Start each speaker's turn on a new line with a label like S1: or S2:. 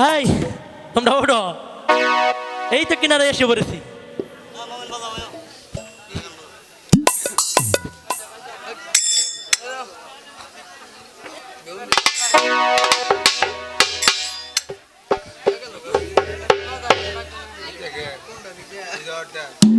S1: High তোমরা ওঠো এই তো কিনারে এসে পড়েছি
S2: Yeah.